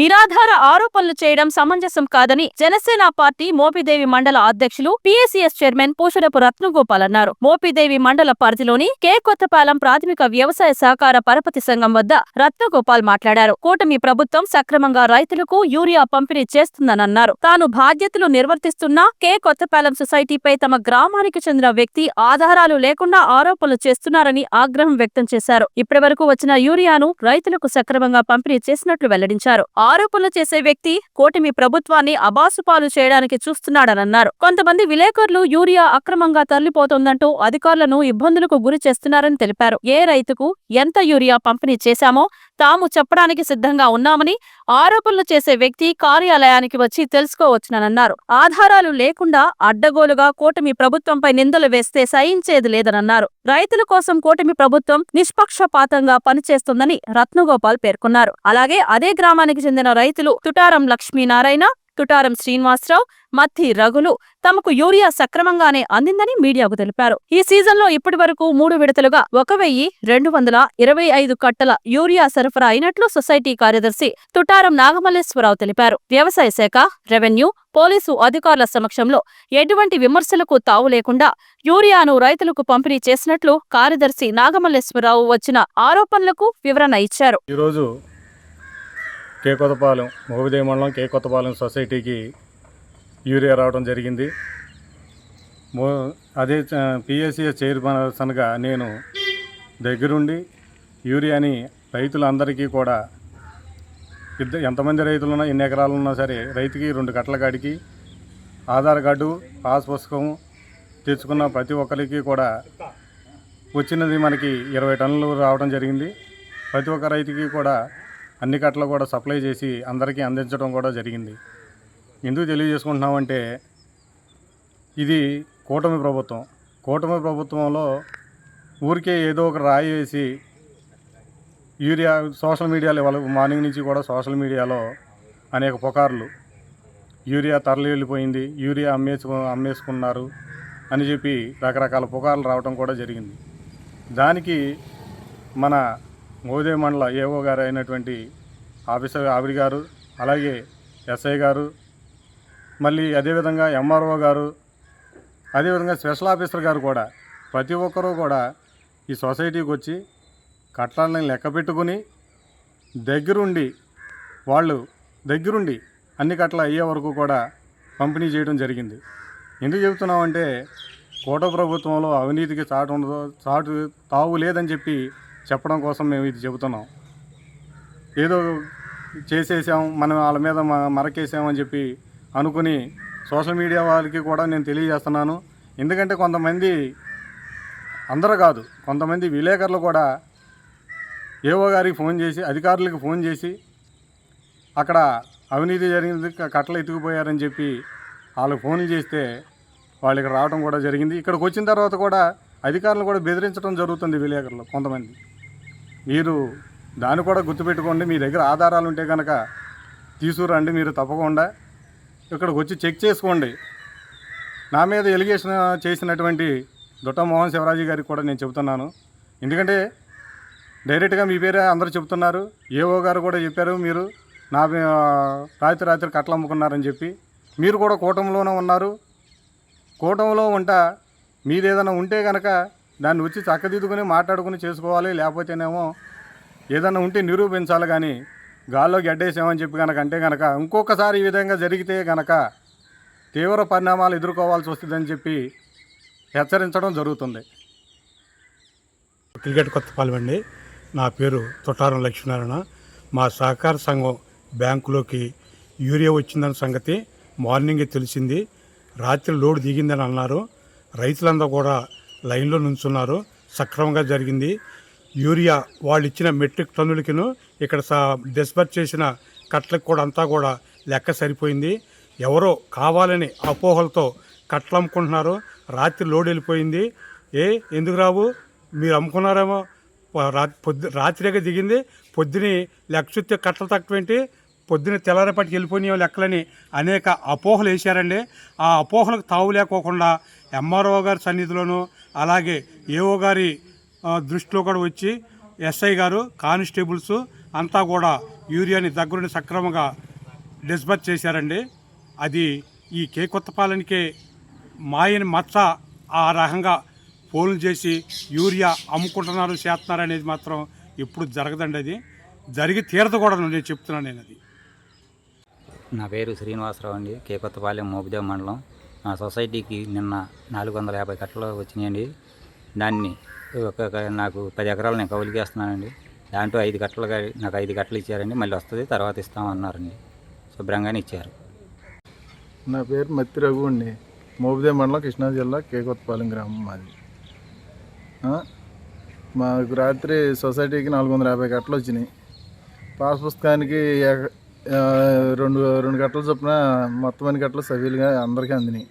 నిరాధార ఆరోపణలు చేయడం సమంజసం కాదని జనసేన పార్టీ మోపిదేవి మండల అధ్యక్షులు పిఎస్సిఎస్ చైర్మన్ పూషరపు రత్నగోపాల్ అన్నారు. మోపిదేవి మండల పరిధిలోని కే. కొత్తపాలెం ప్రాథమిక వ్యవసాయ సహకార పరపతి సంఘం వద్ద రత్నగోపాల్ మాట్లాడారు. కూటమి ప్రభుత్వం సక్రమంగా రైతులకు యూరియా పంపిణీ చేస్తుందనన్నారు. తాను బాధ్యతలు నిర్వర్తిస్తున్నా కే. కొత్తపాలెం సొసైటీపై తమ గ్రామానికి చెందిన వ్యక్తి ఆధారాలు లేకుండా ఆరోపణలు చేస్తున్నారని ఆగ్రహం వ్యక్తం చేశారు. ఇప్పటి వరకు వచ్చిన యూరియాను రైతులకు సక్రమంగా పంపిణీ చేసినట్లు వెల్లడించారు. ఆరోపణలు చేసే వ్యక్తి కూటమి ప్రభుత్వాన్ని అబాసుపాలు చేయడానికి చూస్తున్నాడనన్నారు. కొంతమంది విలేకరులు యూరియా అక్రమంగా తరలిపోతోందంటూ అధికారులను ఇబ్బందులకు గురి చేస్తున్నారని తెలిపారు. ఏ రైతుకు ఎంత యూరియా పంపిణీ చేశామో తాము చెప్పడానికి సిద్ధంగా ఉన్నామని ఆరోపణలు చేసే వ్యక్తి కార్యాలయానికి వచ్చి తెలుసుకోవచ్చునన్నారు ఆధారాలు లేకుండా అడ్డగోలుగా కూటమి ప్రభుత్వంపై నిందలు వేస్తే సహించేది లేదనన్నారు. రైతుల కోసం కూటమి ప్రభుత్వం నిష్పక్షపాతంగా పనిచేస్తుందని రత్నగోపాల్ పేర్కొన్నారు. అలాగే అదే గ్రామానికి చెందిన రైతులు తుటారం లక్ష్మీనారాయణ తుటారం శ్రీనివాసరావు మత్తి రఘులు తమకు యూరియా సక్రమంగానే అందిందని మీడియాకు తెలిపారు. ఈ సీజన్లో ఇప్పటి వరకు మూడు విడతలుగా ఒక వెయ్యి రెండు వందల ఇరవై ఐదు కట్టల యూరియా సరఫరా అయినట్లు సొసైటీ కార్యదర్శి తుటారం నాగమల్లేశ్వరరావు తెలిపారు. వ్యవసాయ శాఖ రెవెన్యూ పోలీసు అధికారుల సమక్షంలో ఎటువంటి విమర్శలకు తావు లేకుండా యూరియాను రైతులకు పంపిణీ చేసినట్లు కార్యదర్శి నాగమల్లేశ్వరరావు వచ్చిన ఆరోపణలకు వివరణ ఇచ్చారు. ఈరోజు కే కొత్తపాలెం మోవిదేవి మండలం కే కొత్తపాలెం సొసైటీకి యూరియా రావడం జరిగింది. అదే పిఎస్సిఎస్ చైర్పర్సన్గా నేను దగ్గరుండి యూరియాని రైతులందరికీ కూడా ఇద్దరు ఎంతమంది రైతులు ఉన్నా ఎన్ని ఎకరాలు ఉన్నా సరే రైతుకి రెండు కట్టల కాడికి ఆధార్ కార్డు పాస్ పుస్తకం తెచ్చుకున్న ప్రతి ఒక్కరికి కూడా వచ్చినది మనకి ఇరవై టన్నులు రావడం జరిగింది. ప్రతి ఒక్క రైతుకి కూడా అన్ని కట్టలు కూడా సప్లై చేసి అందరికీ అందించడం కూడా జరిగింది. ఎందుకు తెలియజేసుకుంటున్నామంటే ఇది కూటమి ప్రభుత్వం. కూటమి ప్రభుత్వంలో ఊరికే ఏదో ఒక రాయి వేసి యూరియా సోషల్ మీడియాలో వాళ్ళ మార్నింగ్ నుంచి కూడా సోషల్ మీడియాలో అనేక పుకార్లు. యూరియా తరలి వెళ్ళిపోయింది యూరియా అమ్మేసుకు అమ్మేసుకున్నారు అని చెప్పి రకరకాల పుకార్లు రావడం కూడా జరిగింది. దానికి మన మోదే మండల ఏఓ గారు అయినటువంటి ఆఫీసర్ ఆవిడ గారు అలాగే ఎస్ఐ గారు మళ్ళీ అదేవిధంగా ఎంఆర్ఓ గారు అదేవిధంగా స్పెషల్ ఆఫీసర్ గారు కూడా ప్రతి ఒక్కరూ కూడా ఈ సొసైటీకి వచ్చి కట్టాలని లెక్క పెట్టుకుని దగ్గరుండి వాళ్ళు దగ్గరుండి అన్ని కట్టలు అయ్యే వరకు కూడా పంపిణీ చేయడం జరిగింది. ఎందుకు చెబుతున్నామంటే కోట ప్రభుత్వంలో అవినీతికి చాటు ఉండదు చాటు తావు లేదని చెప్పి చెప్పడం కోసం మేము ఇది చెబుతున్నాం. ఏదో చేసేసాం మనం వాళ్ళ మీద మరకేసామని చెప్పి అనుకుని సోషల్ మీడియా వాళ్ళకి కూడా నేను తెలియజేస్తున్నాను. ఎందుకంటే కొంతమంది అందరూ కాదు కొంతమంది విలేకరులు కూడా ఏవో గారికి ఫోన్ చేసి అధికారులకు ఫోన్ చేసి అక్కడ అవినీతి జరిగింది కట్టలు ఎత్తుకుపోయారని చెప్పి వాళ్ళకి ఫోన్లు చేస్తే వాళ్ళు ఇక్కడ రావడం కూడా జరిగింది. ఇక్కడికి వచ్చిన తర్వాత కూడా అధికారులు కూడా బెదిరించడం జరుగుతుంది విలేకరులు కొంతమంది. మీరు దాన్ని కూడా గుర్తుపెట్టుకోండి. మీ దగ్గర ఆధారాలు ఉంటే కనుక తీసుకురండి. మీరు తప్పకుండా ఇక్కడికి వచ్చి చెక్ చేసుకోండి. నా మీద ఎలిగేషన్ చేసినటువంటి దుట్ట మోహన్ శివరాజు గారికి కూడా నేను చెబుతున్నాను. ఎందుకంటే డైరెక్ట్గా మీ పేరే అందరూ చెప్తున్నారు ఏఓ గారు కూడా చెప్పారు. మీరు నా రాత్రి రాత్రి కట్టలు అమ్ముకున్నారని చెప్పి. మీరు కూడా కూటమిలోనే ఉన్నారు. కూటమిలో ఉంటా మీదేదైనా ఉంటే కనుక దాన్ని వచ్చి చక్కదిద్దుకుని మాట్లాడుకుని చేసుకోవాలి లేకపోతేనేమో ఏదైనా ఉంటే నిరూపించాలి కానీ గాల్లో గడ్డేసామని చెప్పి కనుక అంటే కనుక ఇంకొకసారి ఈ విధంగా జరిగితే కనుక తీవ్ర పరిణామాలు ఎదుర్కోవాల్సి వస్తుందని చెప్పి హెచ్చరించడం జరుగుతుంది. క్రికెట్ కొత్తపాలెం అండి. నా పేరు తొట్టారం లక్ష్మీనారాయణ. మా సహకార సంఘం బ్యాంకులోకి యూరియా వచ్చిందన్న సంగతి మార్నింగే తెలిసింది. రాత్రి లోడ్ దిగిందని అన్నారు. రైతులందరూ కూడా లైన్లో నుంచున్నారు. సక్రమంగా జరిగింది. యూరియా వాళ్ళు ఇచ్చిన మెట్రిక్ టన్నులకిను ఇక్కడ డిస్బర్స్ చేసిన కట్లకు కూడా అంతా కూడా లెక్క సరిపోయింది. ఎవరో కావాలని అపోహలతో కట్టలు అమ్ముకుంటున్నారు. రాత్రి లోడ్ వెళ్ళిపోయింది. ఏ ఎందుకు రావు? మీరు అమ్ముకున్నారేమో? రా పొద్దు రాత్రిగా దిగింది. పొద్దుని లెక్క చూస్తే కట్టలు తక్కువేంటి? పొద్దున తెల్లారేపటికి వెళ్ళిపోయినాయో లెక్కలని అనేక అపోహలు వేశారండి. ఆ అపోహలకు తావు లేకోకుండా ఎంఆర్ఓ గారి సన్నిధిలోనూ అలాగే ఏఓ గారి దృష్టిలో కూడా వచ్చి ఎస్ఐ గారు కానిస్టేబుల్స్ అంతా కూడా యూరియాని దగ్గరుండి సక్రమంగా డిస్బర్స్ చేశారండి. అది ఈ కే కొత్తపాలెనికే మాయని మచ్చ ఆ రకంగా ఫోన్లు చేసి యూరియా అమ్ముకుంటున్నారు చేస్తున్నారు అనేది మాత్రం ఎప్పుడు జరగదండి అది. జరిగి తీరదు కూడా నేను చెప్తున్నాను నేను అది నా పేరు శ్రీనివాసరావు అండి. కే కొత్తపాలెం మోపిదేవ్ మండలం. నా సొసైటీకి నిన్న నాలుగు వందల యాభై కట్టలు వచ్చినాయండి. దాన్ని ఒక నాకు పది ఎకరాలు నేను కౌలుకి వేస్తున్నానండి. దాంట్లో ఐదు కట్టలు నాకు ఐదు కట్టలు ఇచ్చారండి. మళ్ళీ వస్తుంది తర్వాత ఇస్తామన్నారండి. శుభ్రంగానే ఇచ్చారు. నా పేరు మత్తి రఘు అండి. మోపిదే మండలం కృష్ణా జిల్లా కేకొత్తపాలెం గ్రామం మాది. మాకు రాత్రి సొసైటీకి నాలుగు వందల యాభై కట్టలు వచ్చినాయి. పాస్ పుస్తకానికి రెండు రెండు కట్టలు చొప్పున మొత్తం అన్ని కట్టలు సభ్యులుగా అందరికీ అందినాయి.